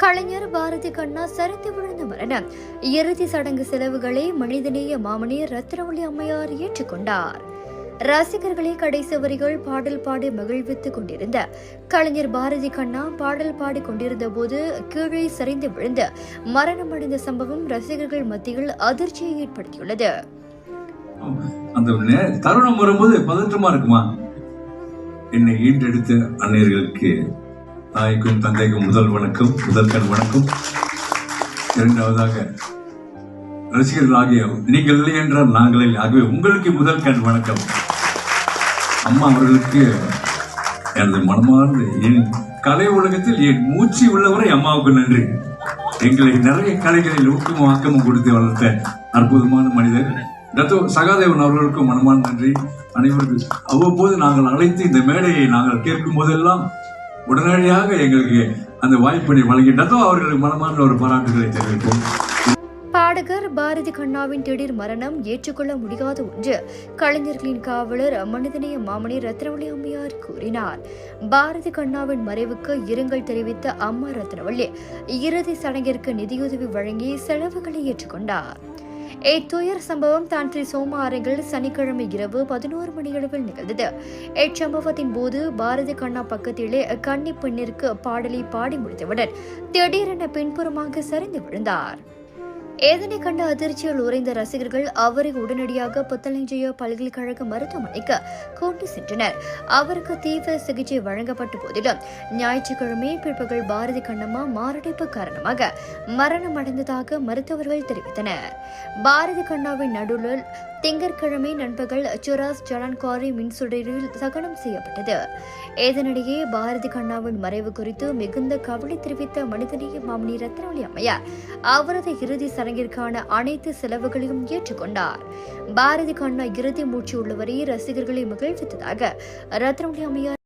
கலைஞர் பாரதி கண்ணா சரிந்து விழுந்த மரணம். இறுதி சடங்கு செலவுகளை மனிதநேய மாமணி ரத்னவள்ளி அம்மையார் ஏற்றுக்கொண்டார். ரசிகர்களை கடைசி வரிகள் பாடல் பாடி மகிழ்வித்துக் கொண்டிருந்த கலைஞர் பாரதி கண்ணா பாடல் பாடிக் கொண்டிருந்த போது கீழே சரிந்து விழுந்து மரணமடைந்த சம்பவம் ரசிகர்கள் மத்தியில் அதிர்ச்சியை ஏற்படுத்தியுள்ளது. அந்த தருணம் வரும்போது பதற்றமா இருக்குமா? என்னை ஈண்டெடுத்த அன்னையர்களுக்கு தாய்க்கும் தந்தைக்கும் முதல் வணக்கம் முதல்கண் வணக்கம். இரண்டாவதாக ரசிகர்கள் ஆகிய நீங்கள் இல்லை என்றால் நாங்கள் இல்லை. ஆகவே உங்களுக்கு முதல் கண் வணக்கம். அம்மா அவர்களுக்கு எனது மனமார்ந்த என் கலை உலகத்தில் என் மூச்சு உள்ளவரை அம்மாவுக்கு நன்றி. எங்களை நிறைய கலைகளில் ஊக்கமும் ஆக்கமும் கொடுத்து வளர்த்த அற்புதமான மனிதர். டத்தோ சகாதேவன் அவர்களுக்கும் மனமான நன்றி. அனைவருக்கும் அவ்வப்போது நாங்கள் அழைத்து இந்த மேடையை நாங்கள் கேட்கும் போதெல்லாம் உடனடியாக எங்களுக்கு அந்த வாய்ப்பினை வழங்கி அவர்களுக்கு மனமான ஒரு பாராட்டுகளை தெரிவிப்போம். பாடகர் பாரதி கண்ணாவின் திடீர் மரணம் ஏற்றுக்கொள்ள முடியாத ஒன்று கலைஞர்களின் காவலர் மனிதநேய மாமணி ரத்னவள்ளி அம்மையார் கூறினார். பாரதி கண்ணாவின் மறைவுக்கு இரங்கல் தெரிவித்த அம்மா ரத்னவள்ளி இறுதி சடங்கிற்கு நிதியுதவி வழங்கி செலவுகளை ஏற்றுக்கொண்டார். இத்துயர் சம்பவம் தான்றி சோம அரங்கில் சனிக்கிழமை இரவு பதினோரு மணியளவில் நிகழ்ந்தது. இச்சம்பவத்தின் போது பாரதி கண்ணா பக்கத்திலே கன்னி பெண்ணிற்கு பாடலை பாடி முடித்தவுடன் திடீரென பின்புறமாக சரிந்து விழுந்தார். இதனை கண்ட அதிர்ச்சியில் உறைந்த ரசிகர்கள் அவரை உடனடியாக புத்தலஞ்சய பல்கலைக்கழக மருத்துவமனைக்கு கொண்டு சென்றனர். அவருக்கு தீவிர சிகிச்சை வழங்கப்பட்ட போதிலும் ஞாயிற்றுக்கிழமை பிற்பகல் பாரதி கண்ணம்மா மாரடைப்பு காரணமாக மரணம் அடைந்ததாக மருத்துவர்கள் தெரிவித்தனர். பாரதி கண்ணாவின் நடுவில் திங்கட்கிழமை நண்பகல் சுராஸ் ஜலான்காரி மின்சுடரில் தகனம் செய்யப்பட்டது. இதனிடையே பாரதி கண்ணாவின் மறைவு குறித்து மிகுந்த கவலை தெரிவித்த மனிதநேய மாமணி ரத்னவளி அம்மையார் அவரது இறுதி சடங்கிற்கான அனைத்து செலவுகளையும் ஏற்றுக்கொண்டார். பாரதி கண்ணா இறுதி மூச்சு உள்ளவரை ரசிகர்களை மகிழ்வித்ததாக ரத்னவளி அம்மையார்